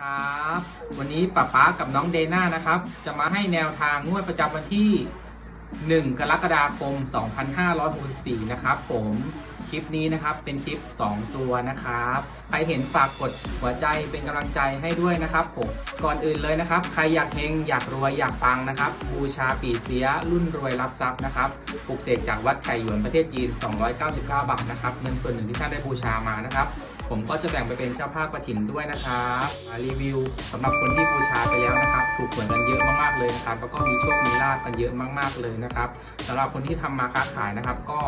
ครับ วันนี้ป้าป๊ากับน้องเดน่านะครับ จะมาให้แนวทางงวดประจำวันที่ 1 กรกฎาคม 2564 นะครับผมคลิปนี้นะครับเป็นคลิป 2 ตัวนะครับใครเห็นฝากกดหัวใจเป็นกำลังใจให้ด้วยนะครับผมก่อนอื่นเลยนะครับ ใครอยากเฮงอยากรวยอยากปังนะครับ บูชาปีเสียรุ่นรวยรับทรัพย์นะครับปลุกเสกจากวัดไข่หยวนประเทศจีน 299 บาทนะครับเงินส่วนหนึ่งที่ท่านได้บูชามานะครับผมก็จะแบ่งไปเป็นเจ้าภาพกระถินด้วยนะครับรีวิวสำหรับคนที่บูชาไปแล้วนะครับ ถูกหวยกันเยอะมากๆเลยนะครับแล้วก็มีโชคมีลาภกันเยอะมากๆเลยนะครับสำหรับคนที่ทำมาค้าขายนะครับ ก็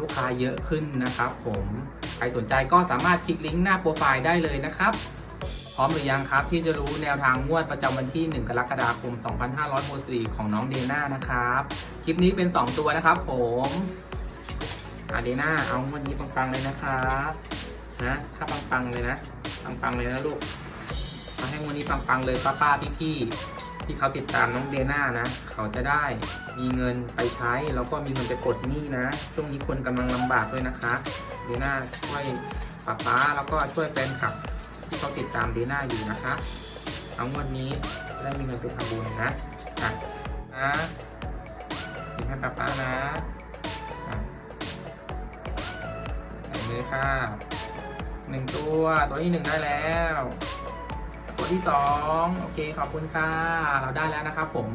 ลูกค้าเยอะขึ้นนะครับ ผมใครสนใจก็สามารถคลิกลิงก์หน้าโปรไฟล์ได้เลยนะครับพร้อมหรือยังครับ ที่จะรู้แนวทางงวดประจำวันที่ 1 กรกฎาคม 2564 ของน้องเดน่านะครับ คลิปนี้เป็น 2 ตัวนะครับผมอาเดน่าเอางวดนี้ปังๆเลยนะครับ นะ ถ้าปังๆเลยนะ ปังๆเลยนะลูกเอาให้วดนี้ปังๆเลยป้าๆพี่ๆที่เขาติดตามน้องเดน่านะ เขาจะได้มีเงินไปใช้แล้วก็มีเงินไปกดหนี้นะ ช่วงนี้คนกำลังลำบากด้วยนะคะเดน่าช่วยป้าๆแล้วก็ช่วยแฟนคลับ ที่เขาติดตามเดน่าอยู่นะคะเอางวดนี้ได้มีเงินไปทำบุญนะอะนะจิบให้ป้าป้านะใส่เลยค่ะ หนึ่งตัวตัวที่หนึ่งได้แล้ว ตัวที่สองโอเคขอบคุณค่ะเราได้แล้วนะครับ ผม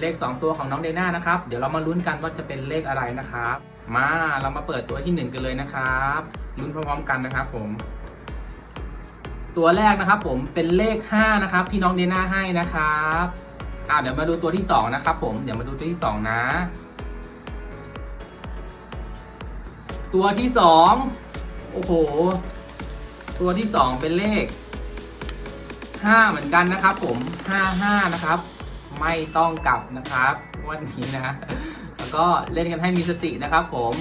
เลข2ตัวของน้องเดน่านะครับ เดี๋ยวเรามาลุ้นกันว่าจะเป็นเลขอะไรนะครับ มาเรามาเปิดตัวที่1กันเลยนะครับลุ้นพร้อมๆกันนะครับ ผม ตัวแรกนะครับ ผมเป็นเลข5นะครับที่น้องเดน่าให้นะครับอ่าเดี๋ยวมาดูตัวที่2นะครับ ผมเดี๋ยวมาดูตัวที่2นะตัวที่2โอ้โห ตัวที่ 2 เป็นเลข 5 เหมือนกันนะครับผม 55 นะครับ ไม่ต้องกลับนะครับวันนี้นะ แล้วก็เล่นกันให้มีสตินะครับผม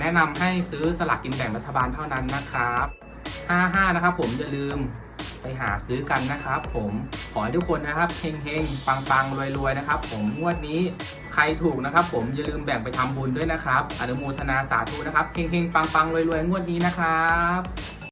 แนะนำให้ซื้อสลากกินแบ่งรัฐบาลเท่านั้นนะครับ 55 นะครับผมอย่าลืมไปหาซื้อกันนะครับผมขอให้ทุกคนนะครับเฮงๆ ปังๆรวยๆนะครับ ผมงวดนี้ใครถูกนะครับ ผมอย่าลืมแบ่งไปทำบุญด้วยนะครับ อนุโมทนาสาธุนะครับเฮงๆปังๆรวยๆงวดนี้นะครับ